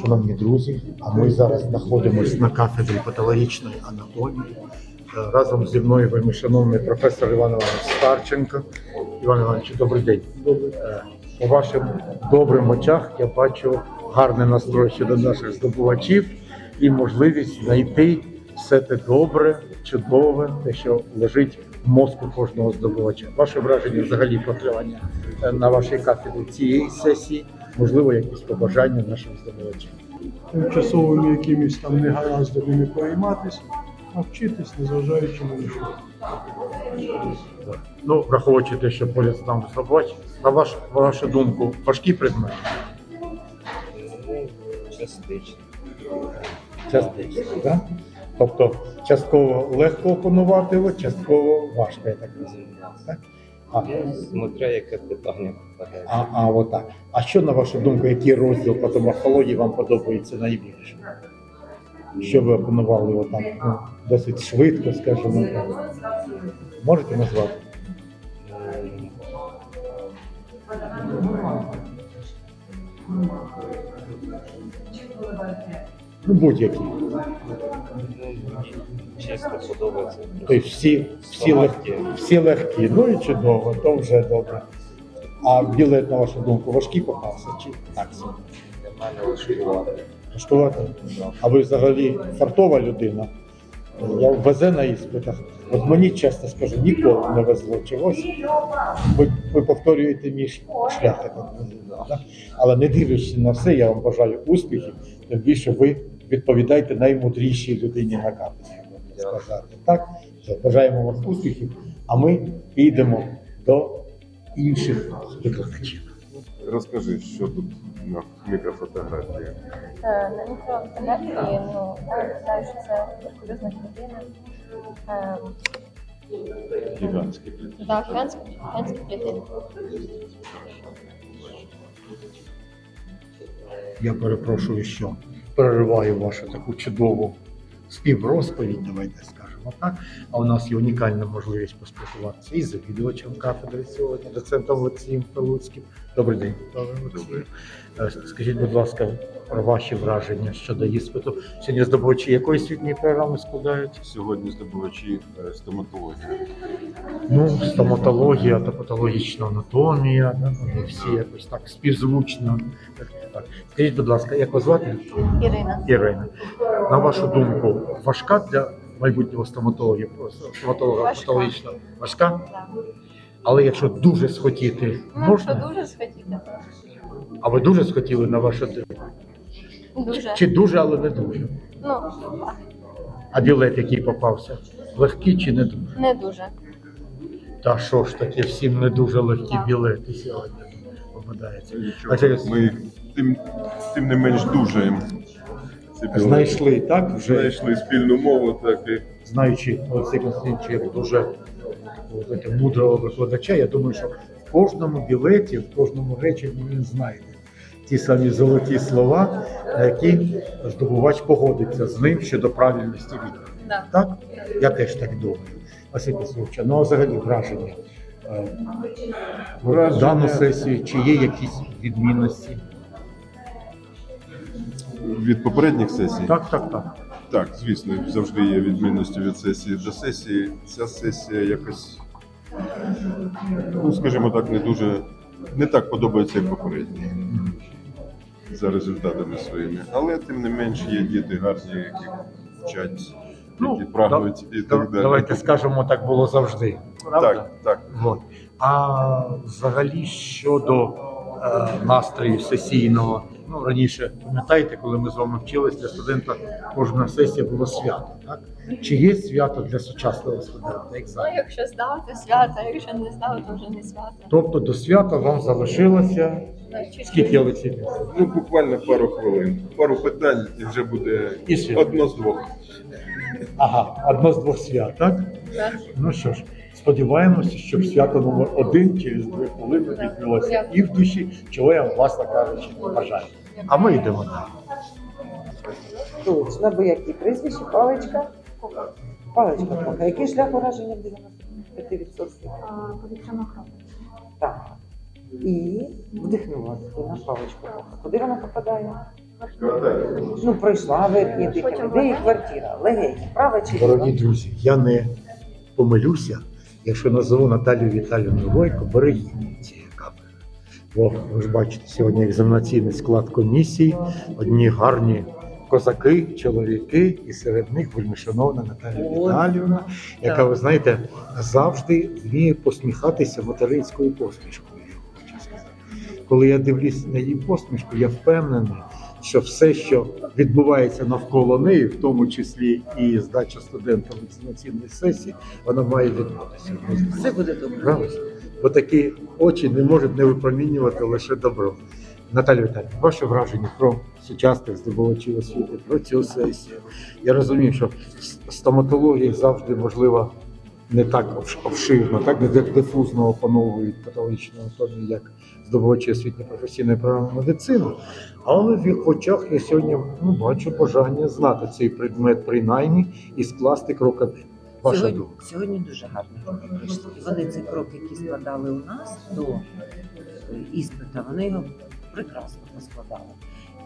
Шановні друзі, а ми зараз знаходимося на кафедрі патологічної анатомії. Е, Разом зі мною вельми шановний професор Іван Іванович Старченко. Іван Іванович, добрий день. Е, У ваших добрих очах я бачу гарний настрой щодо наших здобувачів і можливість знайти все те добре, чудове, те, що лежить в мозку кожного здобувача. Ваше враження взагалі про тривання е, на вашій кафедрі цієї сесії, можливо, якісь побажання нашим здобувачам. тимчасовими якимись там негараздами не перейматися, а вчитись, незважаючи на що. Ну, враховуючи те, що поряд з нами здобувач, на ваш, на вашу думку, важкі предмети? Частично. Частично, так? Тобто частково легко опанувати його, частково важко, я так розумію. Так? А, смотря яке питання а, а отак. А що, на вашу думку, який розділ патоморфології вам подобається найбільше? Що ви опанували там ну, досить швидко, скажімо так? Можете назвати? Ну, будь-які. Чисто подобається. Тобто всі, всі, легкі, всі легкі, ну і чудово, то вже добре. А білет, на вашу думку, важкий попався чи так собі? Мене важкувати. Важкувати? А ви взагалі фартова людина. Я везе на іспитах. От мені чесно скажу, ніколи не везло чогось. Ви, ви повторюєте мій шлях, так але не дивлячись на все, я вам бажаю успіхів. Тим більше ви відповідаєте наймудрішій людині на кафедрі. можна сказати. Так, бажаємо вам успіхів, а ми підемо до інших викладачів. Розкажи, що тут на мікрофотографії. Е, На мікрофотографії, ну, я вважаю, що це туберкульозна клітина. Ем, Гігантські пліти. Да, гігантська гігантська клітина. Я перепрошую, що перериваю вашу таку чудову співрозповідь, давайте скажемо так. А у нас є унікальна можливість поспілкуватися із завідувачем кафедри сьогодні, доцентом Олексієм Пилуцьким. Добрий день. Олексію. Е, Скажіть, будь ласка, про ваші враження щодо іспиту. Сьогодні здобувачі якої освітньої програми складають? Сьогодні здобувачі е, стоматології. Ну, стоматологія та патологічна анатомія, да, вони всі якось так співзвучно. Так. Скажіть, будь ласка, як вас звати? Ірина. Ірина, на вашу думку, важка для майбутнього стоматолога, стоматолога Важка. патологічного? Важка? Да. Але якщо дуже схотіти, Ну, можна? що дуже схотіти. А ви дуже схотіли на вашу думку? Дуже. Чи дуже, але не дуже? Ну, А білет, який попався, легкий чи не дуже? не дуже. Та що ж таке, всім не дуже легкі Так. білети сьогодні попадаються. А через Ми їх тим, тим не менш дуже ці знайшли так вже знайшли спільну мову, так і знаючи Олексій Константиновича як дуже мудрого викладача, я думаю, що в кожному білеті, в кожному реченні він знайде ті самі золоті слова, на які здобувач погодиться з ним щодо правильності відповіді. Да. Так? Я теж так думаю. Василь Петрович, ну а взагалі враження. е, Враження- Дану сесію, чи є якісь відмінності? Від попередніх сесій. Так, так, так. Так, звісно, завжди є відмінності від сесії до сесії. Ця сесія якось, ну скажімо так, не дуже не так подобається, як попередні. За результатами своїми. Але тим не менш є діти гарні, які вчать, які прагнуть і Ну, да- так далі. Давайте скажемо, так було завжди. Правда? Так, так. Вот. А взагалі щодо е, настрою сесійного, ну раніше пам'ятаєте, коли ми з вами вчились для студента, кожна сесія була свято. Так? Чи є свято для сучасного студента? Ну, Ну, якщо здав, то свято, а якщо не здав, то вже не свято. Тобто до свята вам залишилося Ну, скільки Олексій? Ну, буквально пару хвилин. Пару питань і вже буде І одно з двох. Ага, одно з двох свят, так? Так. Ну що ж, сподіваємося, щоб свято номер один через дві хвилини відбулося і в душі, чого я вам, власне кажучи, бажаю. А ми йдемо далі. Точно, бо які прізвище? Паличка? Паличка Кока. Який шлях ураження в 95%? Повітряна кров. Так. І вдихнула на паличку Кока. Куди вона попадає? Ну, пройшла верхні дихання. Де її квартира? Легені, права чи ліва? Дорогі друзі, я не помилюся, якщо назову Наталію Віталіївну Войко берегині Бо ви ж бачите, сьогодні екзаменаційний склад комісії, одні гарні козаки, чоловіки, і серед них вельмишановна Наталія. Віталіївна, яка, ви знаєте, завжди вміє посміхатися материнською посмішкою. хочу сказати. Коли я дивлюсь на її посмішку, я впевнений, що все, що відбувається навколо неї, в тому числі і здача студентам екзаменаційної сесії, вона має відбутися. Все буде добре. Правильно? Бо такі очі не можуть не випромінювати лише добро. Наталя Віталіївна, ваше враження про сучасних здобувачів освіти, про цю сесію. Я розумію, що стоматологія завжди можливо не так обширно, так не дифузно опановують патологічну анатомію, як здобувачі освітньо професійної програми медицини. Але в їх очах я сьогодні ну, бачу бажання знати цей предмет принаймні і скласти крок один. Ваша Сьогодні, думка. сьогодні дуже гарно люди прийшли. І Вони цей крок, який складали у нас до е, іспита, вони його прекрасно поскладали.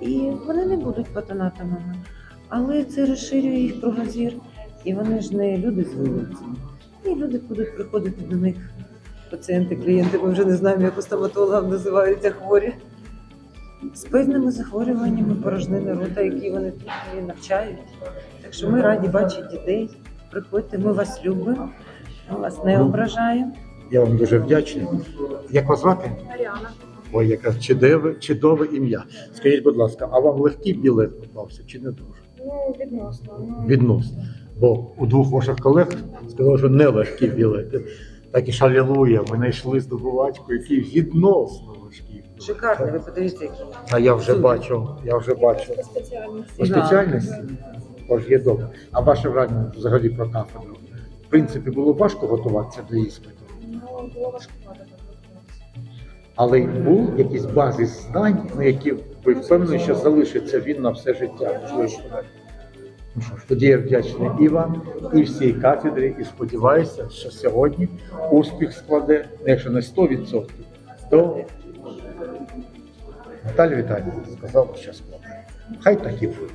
І вони не будуть патонатами, але це розширює їх кругозір. І вони ж не люди з вулиці. І люди будуть приходити до них. Пацієнти, клієнти, ми вже не знаємо, як у стоматологів називаються хворі. З певними захворюваннями порожнини рота, які вони тут навчають. Так що ми раді бачити дітей. Приходьте, ми вас любимо, ми вас не Ну, ображаємо. Я вам дуже вдячний. Як вас звати? Маріана. Ой, яке чудове, чудове ім'я. Скажіть, будь ласка, а вам легкий білет попався чи не дуже? Ну, відносно. Ну, Відносно. Бо у двох ваших колег сказали, що не легкі білети. Так і ж ми знайшли здобувачку, який відносно важкий. Шикарно, ви подивіться, які. А я вже бачу, я вже бачу. по спеціальності. По спеціальності? Тож є добре. А ваше враження взагалі про кафедру? В принципі, було важко готуватися до іспиту. Ну, було важкувато готуватися. Але був якийсь базис знань, на які ви впевнені, що залишиться він на все життя. Можливо, Ну що ж, тоді я вдячний і вам, і всій кафедрі, і сподіваюся, що сьогодні успіх складе, ну, якщо не 100%, то Наталя Віталіївна сказала, що складе. Хай так і буде.